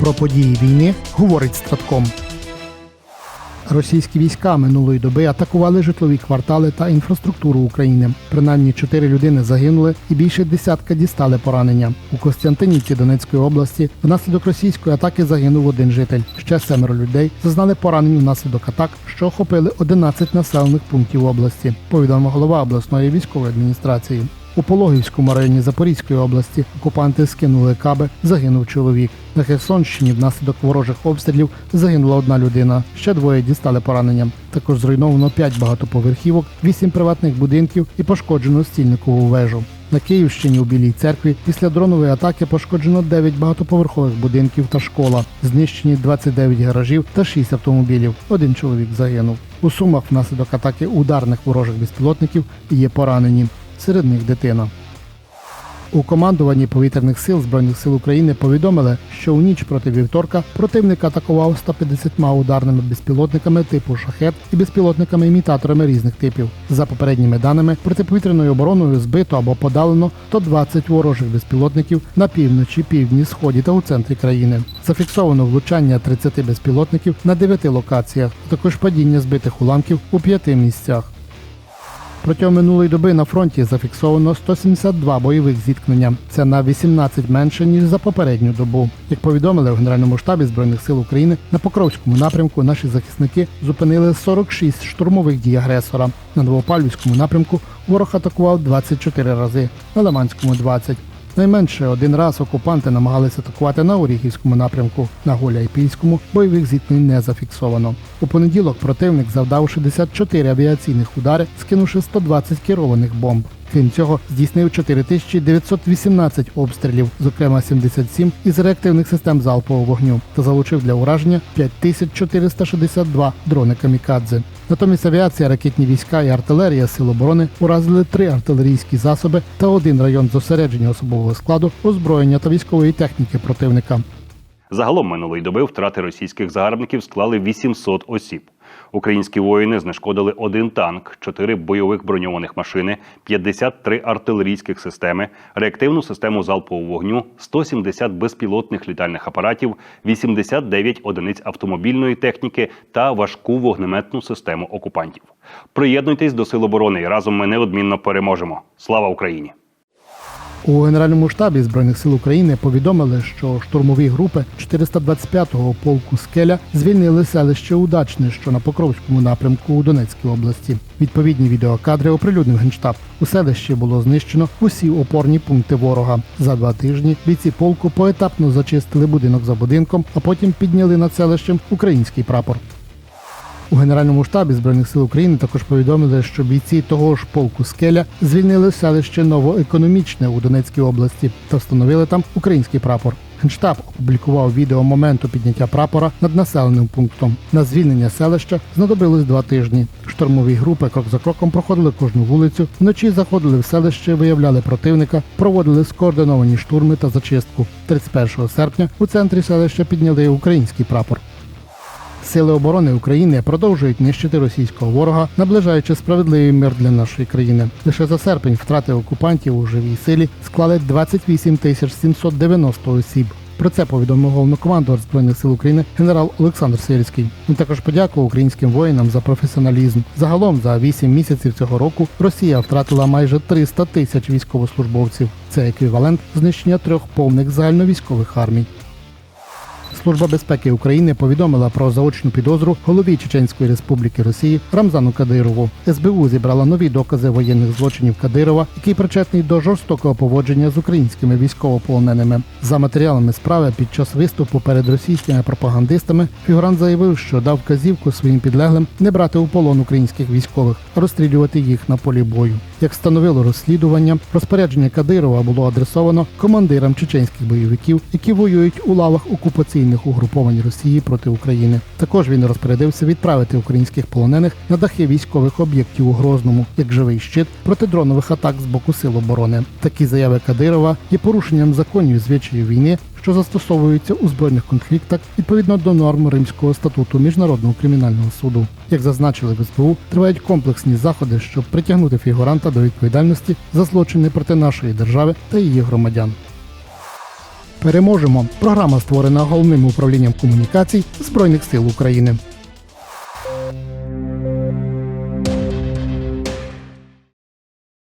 Про події війни говорить Стратком. Російські війська минулої доби атакували житлові квартали та інфраструктуру України. Принаймні чотири людини загинули і більше десятка дістали поранення. У Костянтинівці Донецької області внаслідок російської атаки загинув один житель. Ще семеро людей зазнали поранень внаслідок атак, що охопили 11 населених пунктів області. Повідомив голова обласної військової адміністрації. У Пологівському районі Запорізької області окупанти скинули каби, загинув чоловік. На Херсонщині внаслідок ворожих обстрілів загинула одна людина. Ще двоє дістали поранення. Також зруйновано 5 багатоповерхівок, 8 приватних будинків і пошкоджено стільникову вежу. На Київщині у Білій церкві після дронової атаки пошкоджено 9 багатоповерхових будинків та школа. Знищені 29 гаражів та 6 автомобілів. Один чоловік загинув. У Сумах внаслідок атаки ударних ворожих безпілотників є поранені. Серед них дитина. У командуванні повітряних сил Збройних сил України повідомили, що у ніч проти вівторка противник атакував 150 ударними безпілотниками типу шахет і безпілотниками-імітаторами різних типів. За попередніми даними, протиповітряною обороною збито або подалено 120 ворожих безпілотників на півночі, півдні, сході та у центрі країни. Зафіксовано влучання 30 безпілотників на 9 локаціях, а також падіння збитих уламків у 5 місцях. Протягом минулої доби на фронті зафіксовано 172 бойових зіткнення. Це на 18 менше ніж за попередню добу. Як повідомили в Генеральному штабі збройних сил України, на Покровському напрямку наші захисники зупинили 46 штурмових дій агресора. На Новопальвівському напрямку ворог атакував 24 рази, на Лиманському 20. Найменше один раз окупанти намагалися атакувати на Оріхівському напрямку. На Голяйпільському бойових зіткнень не зафіксовано. У понеділок противник завдав 64 авіаційних удари, скинувши 120 керованих бомб. Крім цього, здійснив 4918 обстрілів, зокрема 77 із реактивних систем залпового вогню, та залучив для ураження 5462 дрони камікадзе. Натомість авіація, ракетні війська і артилерія Сил оборони уразили три артилерійські засоби та один район зосередження особового складу, озброєння та військової техніки противника. Загалом минулої доби втрати російських загарбників склали 800 осіб. Українські воїни знешкодили один танк, 4 бойових броньованих машини, 53 артилерійських системи, реактивну систему залпового вогню, 170 безпілотних літальних апаратів, 89 одиниць автомобільної техніки та важку вогнеметну систему окупантів. Приєднуйтесь до Сил оборони і разом ми неодмінно переможемо. Слава Україні! У Генеральному штабі Збройних сил України повідомили, що штурмові групи 425-го полку Скеля звільнили селище Удачне, що на Покровському напрямку у Донецькій області. Відповідні відеокадри оприлюднив генштаб. У селищі було знищено усі опорні пункти ворога. За два тижні бійці полку поетапно зачистили будинок за будинком, а потім підняли над селищем український прапор. У Генеральному штабі Збройних сил України також повідомили, що бійці того ж полку Скеля звільнили селище Новоекономічне у Донецькій області та встановили там український прапор. Генштаб опублікував відео моменту підняття прапора над населеним пунктом. На звільнення селища знадобилось два тижні. Штурмові групи крок за кроком проходили кожну вулицю, вночі заходили в селище, виявляли противника, проводили скоординовані штурми та зачистку. 31 серпня у центрі селища підняли український прапор. Сили оборони України продовжують нищити російського ворога, наближаючи справедливий мир для нашої країни. Лише за серпень втрати окупантів у живій силі склали 28 тисяч 790 осіб. Про це повідомив головнокомандувач збройних сил України генерал Олександр Сирський. Він також подякував українським воїнам за професіоналізм. Загалом за 8 місяців цього року Росія втратила майже 300 тисяч військовослужбовців. Це еквівалент знищення трьох повних загальновійськових армій. Служба безпеки України повідомила про заочну підозру голові Чеченської Республіки Росії Рамзану Кадирову. СБУ зібрала нові докази воєнних злочинів Кадирова, який причетний до жорстокого поводження з українськими військовополоненими. За матеріалами справи під час виступу перед російськими пропагандистами фігурант заявив, що дав вказівку своїм підлеглим не брати у полон українських військових, розстрілювати їх на полі бою. Як встановило розслідування, розпорядження Кадирова було адресовано командирам чеченських бойовиків, які воюють у лавах окупаційних угруповань Росії проти України. Також він розпорядився відправити українських полонених на дахи військових об'єктів у Грозному як живий щит проти дронових атак з боку сил оборони. Такі заяви Кадирова є порушенням законів звичаїв війни. Що застосовуються у збройних конфліктах відповідно до норм Римського статуту міжнародного кримінального суду, як зазначили в СБУ, тривають комплексні заходи, щоб притягнути фігуранта до відповідальності за злочини проти нашої держави та її громадян. переможемо. Програма створена головним управлінням комунікацій Збройних сил України.